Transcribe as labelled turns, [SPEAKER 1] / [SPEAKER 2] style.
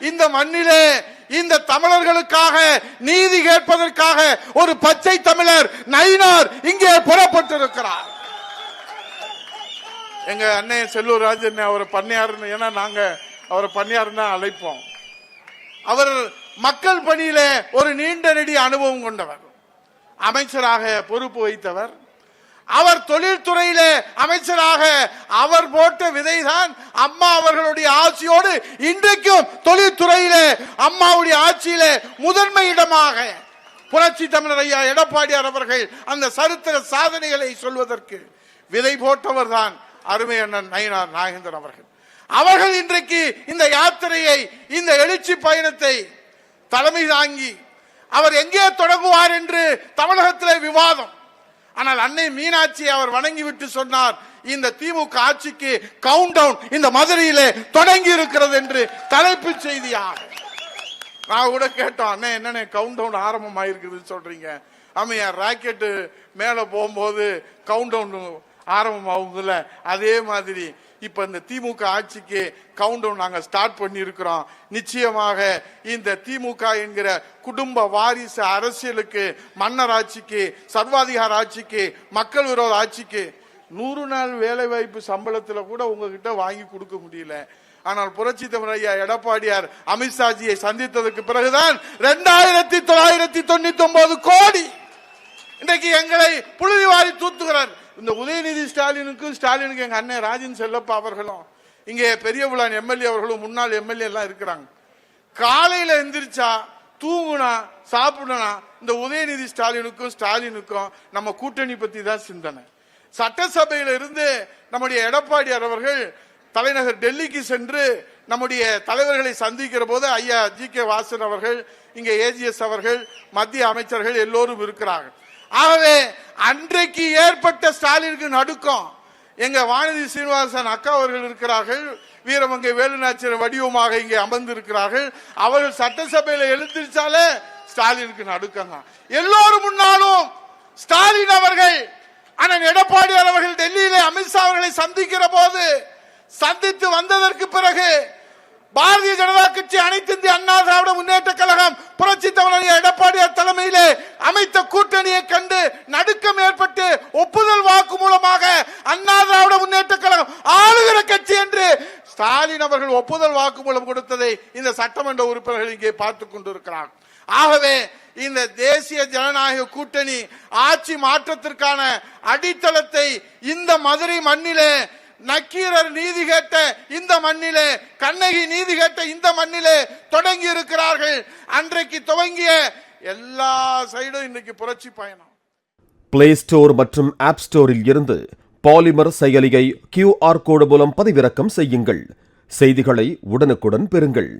[SPEAKER 1] இந்த மண்ணிலே இந்த தமிழர்களுக்காக நீதி கேட்பதற்காக ஒரு பச்சை தமிழர் நயினார் இங்கே புறப்பட்டிருக்கிறார். எங்க அண்ணன் செல்லூர் ராஜன் அவரை பண்ணையாருன்னு ஏன்னா நாங்க அவரை பண்ணையாருன்னு அழைப்போம். அவர் மக்கள் பணியில ஒரு நீண்ட நெடிய அனுபவம் கொண்டவர். அமைச்சராக பொறுப்பு வைத்தவர் அவர் தொழில்துறையிலே அமைச்சராக அவர் போட்ட விதைதான் அம்மா அவர்களுடைய ஆட்சியோடு இன்றைக்கும் தொழில்துறையில அம்மாவுடைய ஆட்சியிலே முதன்மை இடமாக. புரட்சி தமிழர் ஐயா எடப்பாடியார் அவர்கள் அந்த சரித்திர சாதனைகளை சொல்வதற்கு விதை போட்டவர் தான் அருமை அண்ணன் நயினார் நாகேந்திரன் அவர்கள். அவர்கள் இன்றைக்கு இந்த யாத்திரையை இந்த எழுச்சி பயணத்தை தலைமை தாங்கி அவர் எங்கே தொடங்குவார் என்று தமிழகத்தில் விவாதம். ஆனால் அன்னை மீனாட்சி அவர் வணங்கிவிட்டு சொன்னார் இந்த திமுக ஆட்சிக்கு கவுண்ட் டவுன் இந்த மதுரையிலே தொடங்கி இருக்கிறது என்று தலைப்புச் செய்தியாக. நான் கூட கேட்டோம் அண்ணே என்னண்ணே கவுண்ட் டவுன் ஆரம்பம் ஆயிருக்குதுன்னு சொல்றீங்க. ஆமையா ராக்கெட்டு மேலே போகும்போது கவுண்ட் டவுன் ஆரம்பம் அதே மாதிரி இப்ப இந்த திமுக ஆட்சிக்கு கவுண்ட் டவுன் நாங்க ஸ்டார்ட் பண்ணி இருக்கிறோம் நிச்சயமாக இந்த திமுக என்கிற குடும்ப வாரிசு அரசியலுக்கு மன்னர் ஆட்சிக்கு சர்வாதிகார ஆட்சிக்கு மக்கள் விரோத ஆட்சிக்கு நூறு நாள் வேலை வாய்ப்பு சம்பளத்துல கூட உங்ககிட்ட வாங்கி கொடுக்க முடியல. ஆனால் புரட்சி தமிழையா ஐயா எடப்பாடியார் அமித்ஷாஜியை சந்தித்ததற்கு பிறகுதான் ரெண்டாயிரத்தி தொள்ளாயிரத்தி தொண்ணூத்தி ஒன்பது கோடி இன்றைக்கு எங்களை புழுதி வாரி தூத்துகிறார். இந்த உதயநிதி ஸ்டாலினுக்கும் ஸ்டாலினுக்கும் எங்கள் அண்ணன் ராஜன் செல்லப்பா அவர்களும் இங்கே பெரிய புலான் எம்எல்ஏ அவர்களும் முன்னாள் எம்எல்ஏ எல்லாம் இருக்கிறாங்க. காலையில் எந்திரிச்சா தூங்குனா சாப்பிடனா இந்த உதயநிதி ஸ்டாலினுக்கும் ஸ்டாலினுக்கும் நம்ம கூட்டணி பற்றி தான் சிந்தனை. சட்டசபையில இருந்து நம்முடைய எடப்பாடியார் அவர்கள் தலைநகர் டெல்லிக்கு சென்று நம்முடைய தலைவர்களை சந்திக்கிற போது ஐயா ஜி கே வாசன் அவர்கள் இங்கே ஏஜிஎஸ் அவர்கள் மத்திய அமைச்சர்கள் எல்லோரும் இருக்கிறார்கள் ஆகவே அன்றைக்கு ஏற்பட்ட ஸ்டாலினுக்கு நடுக்கம். எங்க வானதி சீனிவாசன் அக்கா அவர்கள் இருக்கிறார்கள். வீரமங்கை வேலுநாச்சியர் வடிவமாக இங்கே அமர்ந்து இருக்கிறார்கள் அவர்கள் சட்டசபையில எழுந்திருச்சாலே ஸ்டாலினுக்கு நடுக்கங்க. எல்லோரும் முன்னாலும் ஸ்டாலின் அவர்கள் அண்ணன் எடப்பாடி அவர்கள் டெல்லியிலே அமித்ஷா அவர்களை சந்திக்கிற போது சந்தித்து வந்ததற்கு பிறகு பாரதிய ஜனதா கட்சி அனைத்து இந்திய அண்ணா திராவிட முன்னேற்ற கழகம் புரட்சி தமிழர் எடப்பாடியார் அமைத்த கூட்டணியை கண்டு நடுக்கம் ஏற்பட்டு ஒப்புதல் வாக்கு மூலமாக அண்ணா திராவிட முன்னேற்ற கழகம் ஆளுகிற கட்சி என்று ஸ்டாலின் அவர்கள் ஒப்புதல் வாக்கு மூலம் கொடுத்ததை இந்த சட்டமன்ற உறுப்பினர்கள் இங்கே பார்த்துக் கொண்டிருக்கிறார். ஆகவே இந்த தேசிய ஜனநாயக கூட்டணி ஆட்சி மாற்றத்திற்கான அடித்தளத்தை இந்த மதுரை மண்ணிலே நக்கீரர் நீதி கேட்ட இந்த மண்ணிலே கண்ணகி நீதி கேட்ட இந்த மண்ணிலே தொடங்கி இருக்கிறார்கள். அன்றைக்கு துவங்கிய எல்லா சைடும் இன்னைக்கு புரட்சி பயணம்.
[SPEAKER 2] பிளே ஸ்டோர் மற்றும் ஆப் ஸ்டோரில் இருந்து பாலிமர் செயலியை கியூஆர் கோடு மூலம் பதிவிறக்கம் செய்யுங்கள். செய்திகளை உடனுக்குடன் பெறுங்கள்.